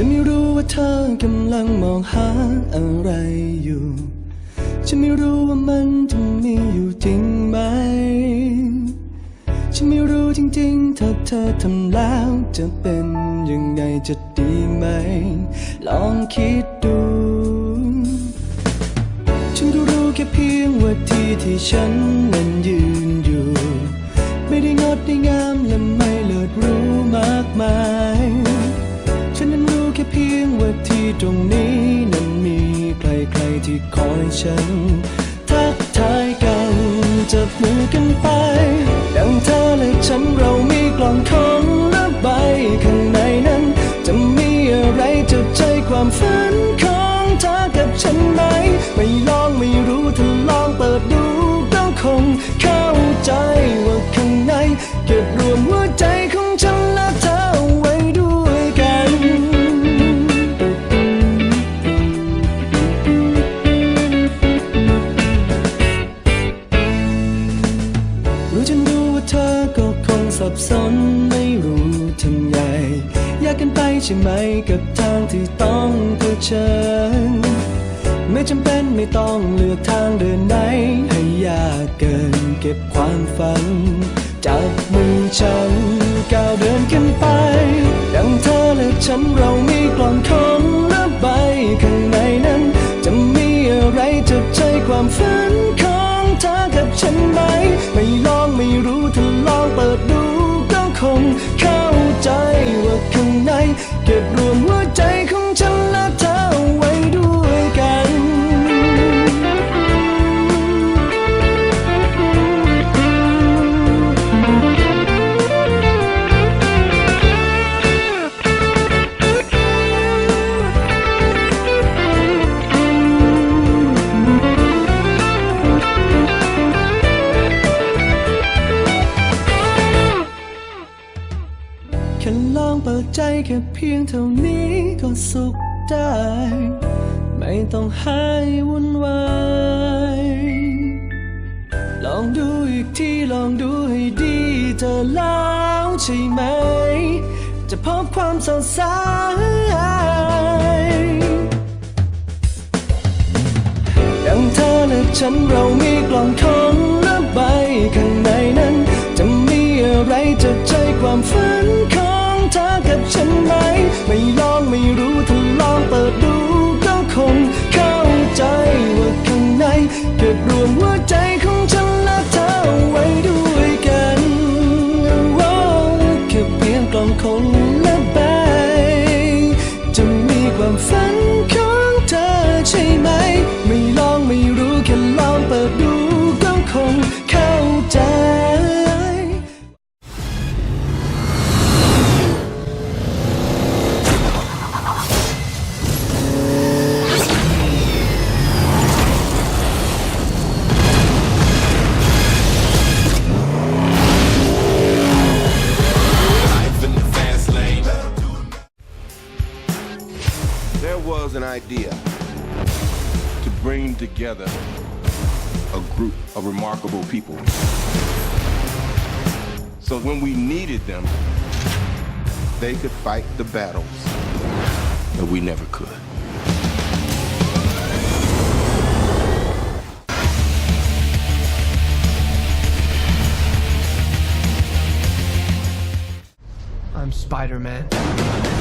ฉันไม่รู้ว่าเธอกำลังมองหาอะไรอยู่ ฉันไม่รู้ว่ามันจะมีอยู่จริงไหม ฉันไม่รู้จริงๆ ถ้าเธอทำแล้วจะเป็นยังไงจะดีไหม ลองคิดดู ฉันก็รู้แค่เพียงว่าที่ที่ฉันนั้นยืน ฉัน ทักทายกันจับมือกันไป ดังเธอและฉันเรามีกล่องของละใบข้างในนั้น จะมีอะไรจะใจความฝันของเธอกับฉันไหม ไม่ลองไม่รู้ถ้าลองเปิดดูก็คงเข้าใจว่าข้างใน เก็บรวมหัวใจ ช่ไหมกับทางที่ต้องเผชิญ ไม่จำเป็นไม่ต้องเลือกทางเดินไหน ให้ยากเกินเก็บความฝัน จับมือฉันก้าวเดินกันไป ดังเธอและฉันเรามีกล่องของละใบข้างในนั้น จะมีอะไรจะใจความฝันของเธอกับฉันไหม ไม่ลองไม่รู้ถ้าลองเปิดดูก็คงเข้า แค่เพียงเท่านี้ก็สุขได้ ไม่ต้องให้วุ่นวายลองดูอีกทีลองดูให้ดีเธอแล้วใช่ไหม จะพบความสดใสดังเธอและฉันเรามีกล่องของละใบข้างในนั้น จะมีอะไรจะใจความฝันของ There was an idea to bring together a group of remarkable people. So when we needed them, they could fight the battles that we never could. I'm Spider Man.